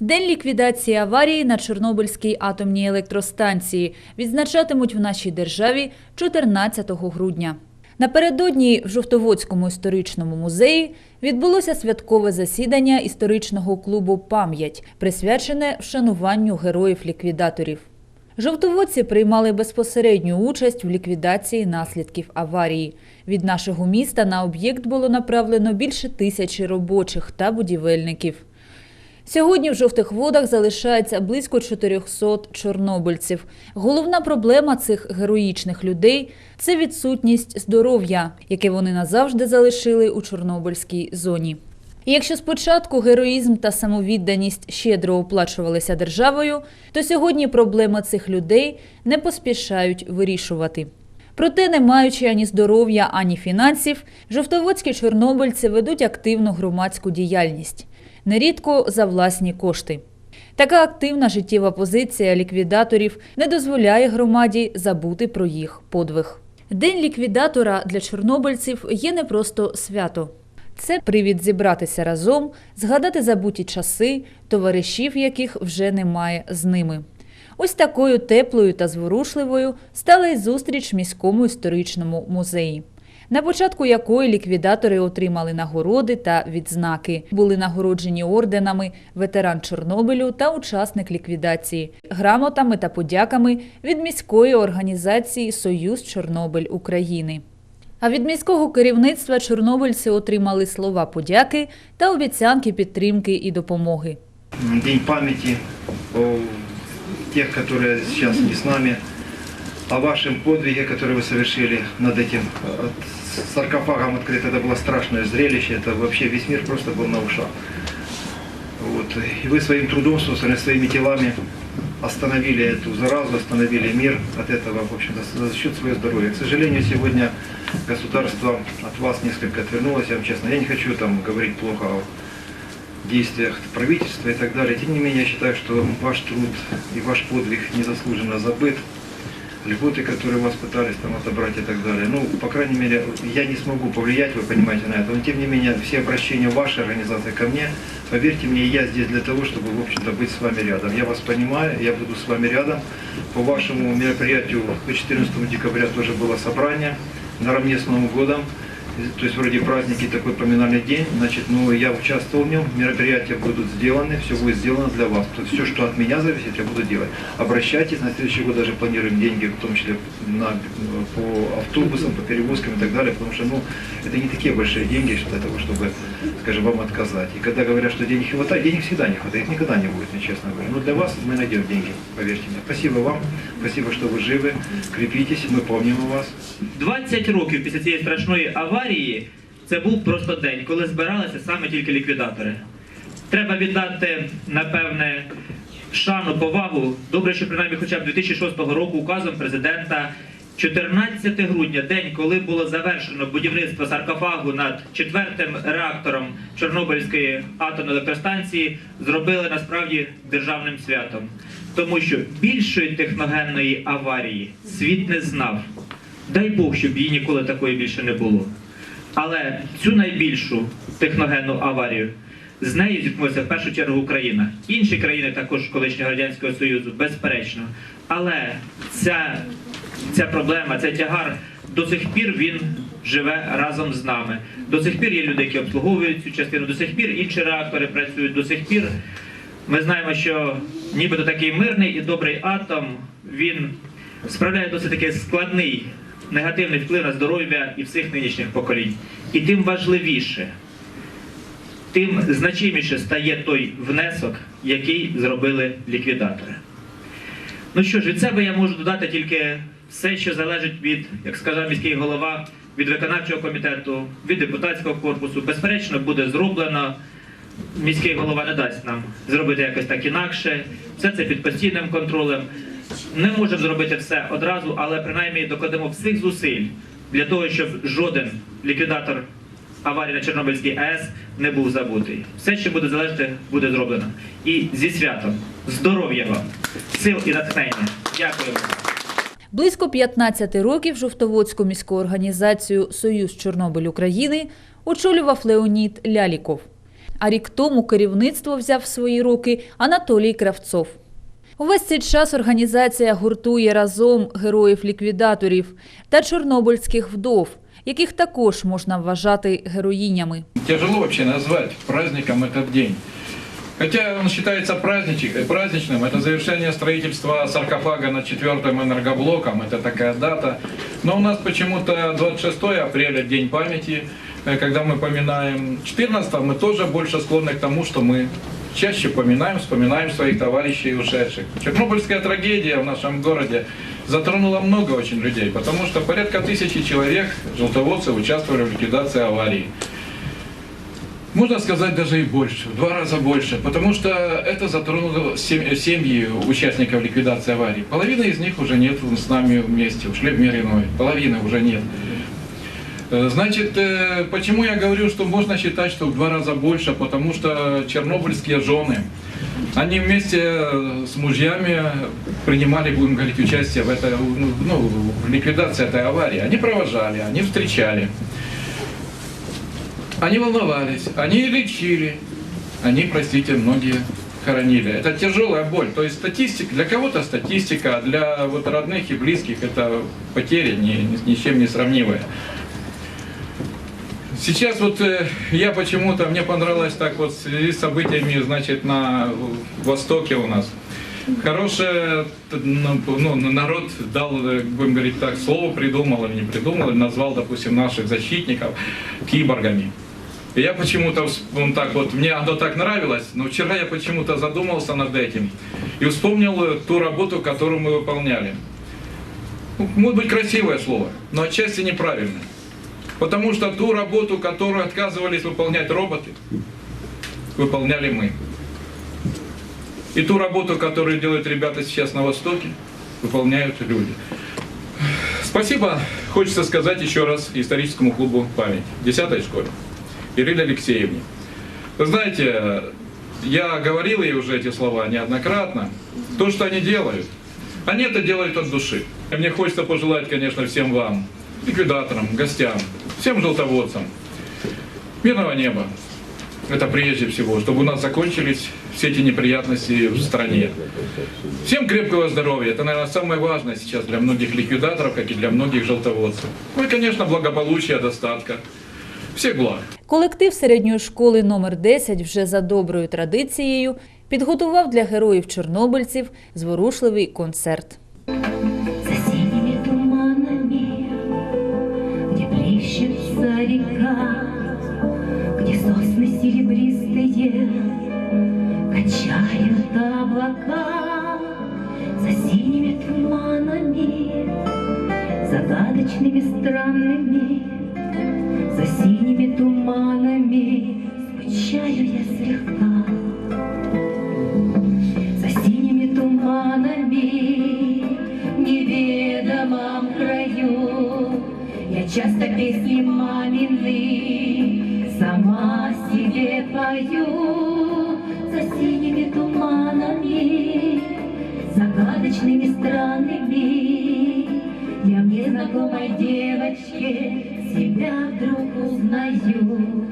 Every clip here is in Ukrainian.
День ліквідації аварії на Чорнобильській атомній електростанції відзначатимуть в нашій державі 14 грудня. Напередодні в Жовтоводському історичному музеї відбулося святкове засідання історичного клубу Пам'ять, присвячене вшануванню героїв-ліквідаторів. Жовтоводці приймали безпосередню участь в ліквідації наслідків аварії. Від нашого міста на об'єкт було направлено більше тисячі робочих та будівельників. Сьогодні в жовтих водах залишається близько 400 чорнобильців. Головна проблема цих героїчних людей це відсутність здоров'я, яке вони назавжди залишили у Чорнобильській зоні. І якщо спочатку героїзм та самовідданість щедро оплачувалися державою, то сьогодні проблеми цих людей не поспішають вирішувати. Проте, не маючи ані здоров'я, ані фінансів, жовтоводські чорнобильці ведуть активну громадську діяльність, нерідко за власні кошти. Така активна життєва позиція ліквідаторів не дозволяє громаді забути про їх подвиг. День ліквідатора для чорнобильців є не просто свято. Це привід зібратися разом, згадати забуті часи, товаришів, яких вже немає з ними. Ось такою теплою та зворушливою стала й зустріч в міському історичному музеї На початку якої ліквідатори отримали нагороди та відзнаки, були нагороджені орденами ветеран Чорнобилю та учасник ліквідації, грамотами та подяками від міської організації Союз Чорнобиль України. А від міського керівництва чорнобильці отримали слова подяки та обіцянки підтримки і допомоги. День памяти о тех, которые сейчас не с нами, о вашем подвиге, который вы совершили над этим э, саркофагом открыт. Это было страшное зрелище, это вообще весь мир просто был на ушах. Вот. И вы своим трудом, собственно, своими телами остановили эту заразу, остановили мир от этого, в общем-то, за счет своего здоровья. К сожалению, сегодня государство от вас несколько отвернулось, я вам честно, я не хочу там говорить плохо о действиях правительства и так далее. Тем не менее, я считаю, что ваш труд и ваш подвиг незаслуженно забыт. Льготы, которые вас пытались там отобрать и так далее. Ну, по крайней мере, я не смогу повлиять, вы понимаете, на это. Но, тем не менее, все обращения вашей организации ко мне, поверьте мне, я здесь для того, чтобы, в общем-то, быть с вами рядом. Я вас понимаю, я буду с вами рядом. По вашему мероприятию по 14 декабря тоже было собрание наравне с Новым годом. То есть вроде праздники, такой поминальный день, значит, ну, я участвовал в нем, мероприятия будут сделаны, все будет сделано для вас. То есть все, что от меня зависит, я буду делать. Обращайтесь, на следующий год даже планируем деньги, в том числе на, по автобусам, по перевозкам и так далее, потому что, ну, это не такие большие деньги для того, чтобы, скажем, вам отказать. И когда говорят, что денег не хватает, денег всегда не хватает, их никогда не будет, я честно говорю. Но для вас мы найдем деньги, поверьте мне. Спасибо вам, спасибо, что вы живы, крепитесь, мы помним о вас. 20 років після цієї страшної аварії це був просто день, коли збиралися саме тільки ліквідатори. Треба віддати, напевне, шану, повагу. Добре, що принаймні хоча б 2006 року указом президента 14 грудня, день, коли було завершено будівництво саркофагу над четвертим реактором Чорнобильської атомної електростанції, зробили насправді державним святом. Тому що більшої техногенної аварії світ не знав. Дай Бог, щоб її ніколи такої більше не було. Але цю найбільшу техногенну аварію з нею зіткнулася в першу чергу Україна. Інші країни також колишнього радянського союзу, безперечно. Але ця, ця проблема, цей тягар до сих пір він живе разом з нами. До сих пір є люди, які обслуговують цю частину, до сих пір інші реактори працюють, до сих пір ми знаємо, що нібито такий мирний і добрий атом він справляє досить таки складний негативний вплив на здоров'я і всіх нинішніх поколінь. І тим важливіше, тим значиміше стає той внесок, який зробили ліквідатори. Ну що ж, від себе я можу додати тільки все, що залежить від, як сказав міський голова, від виконавчого комітету, від депутатського корпусу. Безперечно, буде зроблено. Міський голова не дасть нам зробити якось так інакше. Все це під постійним контролем. Не можемо зробити все одразу, але принаймні докладемо всіх зусиль для того, щоб жоден ліквідатор аварії на Чорнобильській АЕС не був забутий. Все, що буде залежати, буде зроблено. І зі святом, здоров'я вам, сил і натхнення. Дякуємо. Близько 15 років Жовтоводську міську організацію Союз Чорнобиль України очолював Леонід Ляліков. А рік тому керівництво взяв в свої руки Анатолій Кравцов. Увесь цей час організація гуртує разом героїв-ліквідаторів та чорнобильських вдов, яких також можна вважати героїнями. Тяжело вообще назвать праздником этот день. Хотя он считается праздничным, это завершение строительства саркофага над четвертым энергоблоком, это такая дата. Но у нас почему-то 26 апреля день памяти, э, когда мы поминаем. 14 мы тоже больше склонны к тому, что мы чаще поминаем, вспоминаем своих товарищей ушедших. Чернобыльская трагедия в нашем городе затронула много очень людей, потому что порядка тысячи человек, желтоводцев, участвовали в ликвидации аварии. Можно сказать даже и больше, в два раза больше, потому что это затронуло сем- семьи участников ликвидации аварии. Половина из них уже нет с нами вместе, ушли в мир иной, половины уже нет. Э, Значит, э, почему я говорю, что можно считать, что в два раза больше, потому что чернобыльские жены, они вместе с мужьями принимали, будем говорить, участие в, этой, ну, в ликвидации этой аварии. Они провожали, они встречали. Они волновались, они лечили, они, простите, многие хоронили. Это тяжелая боль. То есть статистика, для кого-то статистика, а для вот родных и близких это потери ни, ни, с чем не сравнимые. Сейчас вот э, я почему-то, мне понравилось так вот с событиями, значит, на Востоке у нас. Хорошее, т- ну, ну, народ дал, э, будем говорить так, слово придумал или не придумал, назвал, допустим, наших защитников киборгами. Я почему-то, ну, так вот, мне оно так нравилось, но вчера я почему-то задумался над этим и вспомнил э, ту работу, которую мы выполняли. Ну, Может быть красивое слово, но отчасти неправильное. Потому что ту работу, которую отказывались выполнять роботы, выполняли мы. И ту работу, которую делают ребята сейчас на Востоке, выполняют люди. Спасибо, хочется сказать еще раз историческому клубу «Память», 10 школе, Ирине Алексеевне. Вы знаете, я говорил ей уже эти слова неоднократно. То, что они делают, они это делают от души. И мне хочется пожелать, конечно, всем вам, ликвидаторам, гостям, всем желтоводцам, мирного неба. Это прежде всего, чтобы у нас закончились все эти неприятности в стране. Всем крепкого здоровья. Это, наверное, самое важное сейчас для многих ликвидаторов, как и для многих желтоводцев. Ну и, конечно, благополучия, достатка. Всех благ. Колектив середньої школи номер 10 вже за доброю традицією підготував для героїв-чорнобильців зворушливий концерт. За синими туманами, где плещется река, где сосны серебристые качают облака. За синими туманами, загадочными странными, скучаю я слегка. За синими туманами, неведомом краю, Я часто песни мамины сама себе пою. За синими туманами, загадочными странными, Я в незнакомой девочке себя вдруг узнаю.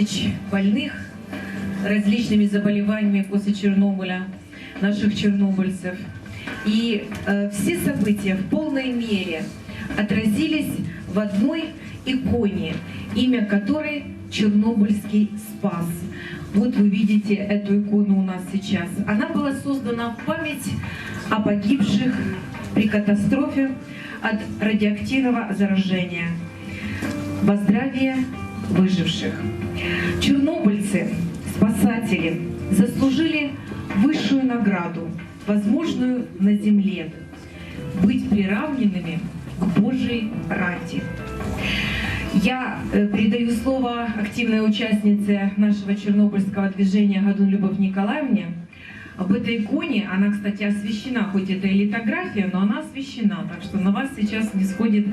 Тысяч больных различными заболеваниями после Чернобыля, наших чернобыльцев. И э, все события в полной мере отразились в одной иконе, имя которой Чернобыльский спас. Вот вы видите эту икону у нас сейчас. Она была создана в память о погибших при катастрофе от радиоактивного заражения во выживших. Чернобыльцы, спасатели, заслужили высшую награду, возможную на земле, быть приравненными к Божьей рати. Я э, передаю слово активной участнице нашего чернобыльского движения Гадун Любовь Николаевне. Об этой иконе, она, кстати, освещена, хоть это и литография, но она освещена, так что на вас сейчас не сходит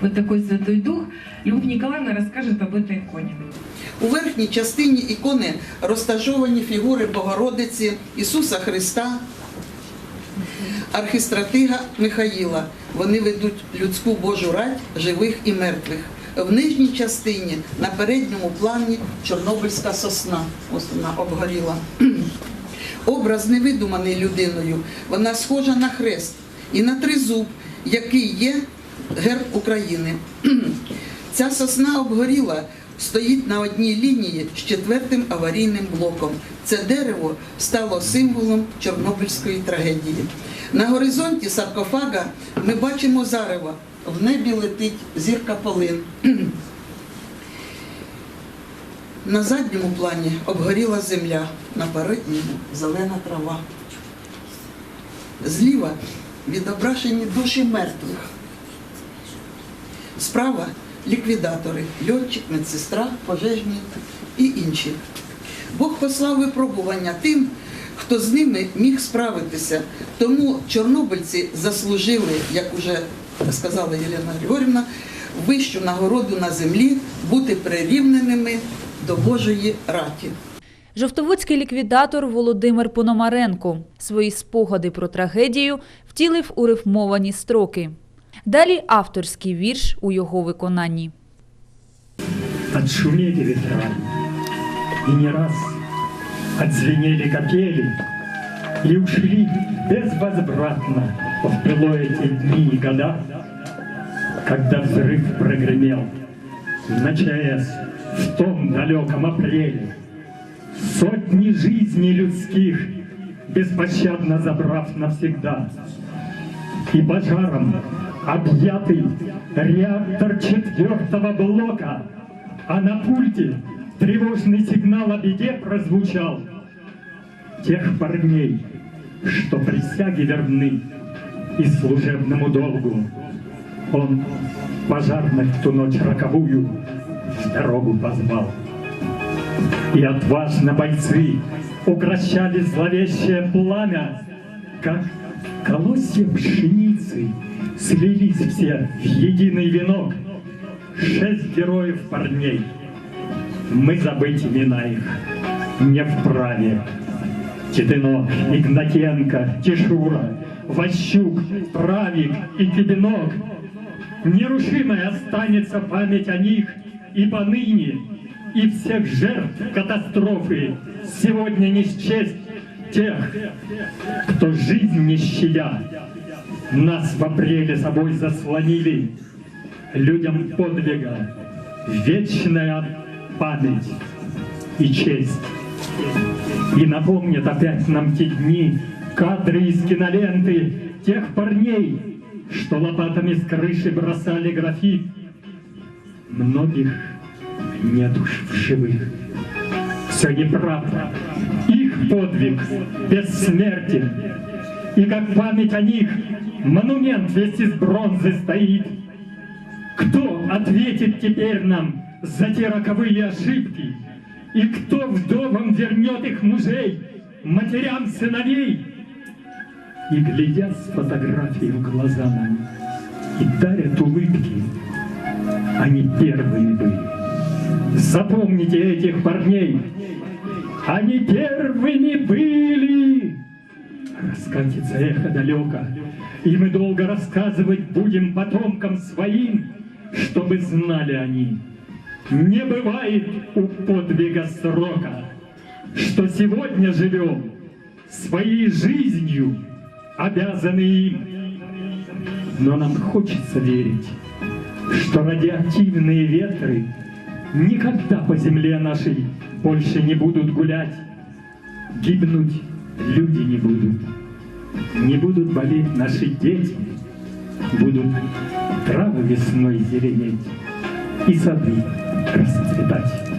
вот такой Святой Дух. Любовь Николаевна расскажет об этой иконе. У верхній частині ікони розташовані фігури Богородиці, Ісуса Христа, архістратига Михаїла. Вони ведуть людську Божу рать живих і мертвих. В нижній частині на передньому плані Чорнобильська сосна. Ось вона обгоріла. Образ невидуманий людиною. Вона схожа на хрест і на тризуб, який є герб України. Ця сосна обгоріла, стоїть на одній лінії з четвертим аварійним блоком. Це дерево стало символом Чорнобильської трагедії. На горизонті саркофага ми бачимо зарево. В небі летить зірка полин. На задньому плані обгоріла земля, на передньому зелена трава. Зліва відображені душі мертвих. Справа ліквідатори, льотчик, медсестра, пожежні і інші. Бог послав випробування тим, хто з ними міг справитися. Тому чорнобильці заслужили, як уже сказала Єлена Григорівна, вищу нагороду на землі бути прирівненими до Божої раті. Жовтоводський ліквідатор Володимир Пономаренко свої спогади про трагедію втілив у рифмовані строки. Далі авторський вірш у його виконанні. Отшумели ветра, и не раз отзвенели капели, И ушли безвозвратно в былое те дни и года, Когда взрыв прогремел на ЧАЭС в том далеком апреле, Сотни жизней людских беспощадно забрав навсегда. И пожаром объятый реактор четвертого блока, а на пульте тревожный сигнал о беде прозвучал. Тех парней, что присяги верны и служебному долгу, он пожарных ту ночь роковую в дорогу позвал. И отважно бойцы укращали зловещее пламя, как колосья пшеницы слились все в единый венок. Шесть героев парней, мы забыть имена их не вправе. Титынок, Игнатенко, Тишура, Ващук, Правик и Кибинок. Нерушимой останется память о них и поныне, и всех жертв катастрофы сегодня не счесть тех, кто жизнь не щадя, нас в апреле собой заслонили, людям подвига, вечная память и честь. И напомнят опять нам те дни, кадры из киноленты тех парней, что лопатами с крыши бросали графит. Многих нет уж в живых. Все неправда. Их подвиг бессмертен. И как память о них монумент весь из бронзы стоит. Кто ответит теперь нам за те роковые ошибки? И кто вдовам вернет их мужей, матерям сыновей? И глядят с фотографии в глаза нам, и дарят улыбки, они первыми были. Запомните этих парней, они первыми были. Раскатится эхо далеко, и мы долго рассказывать будем потомкам своим, чтобы знали они. Не бывает у подвига срока, что сегодня живем своей жизнью, обязаны им. Но нам хочется верить, что радиоактивные ветры никогда по земле нашей больше не будут гулять. Гибнуть люди не будут. Не будут болеть наши дети. Будут травы весной зеленеть и сады расцветать.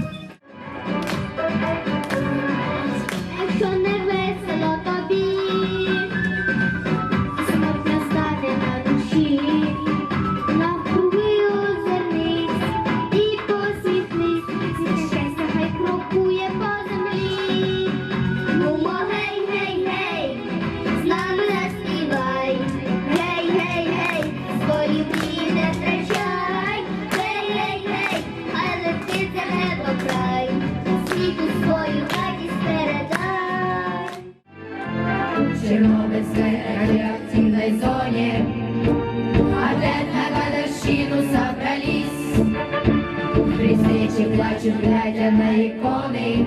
глядя на иконы,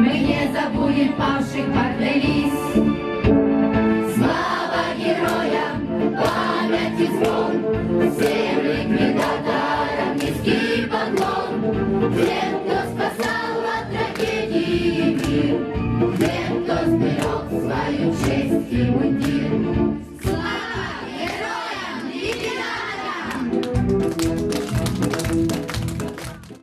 мы не забудем павших поклялись. Слава героям, память пам'яті звон, всем ліквідаторам низький поклон.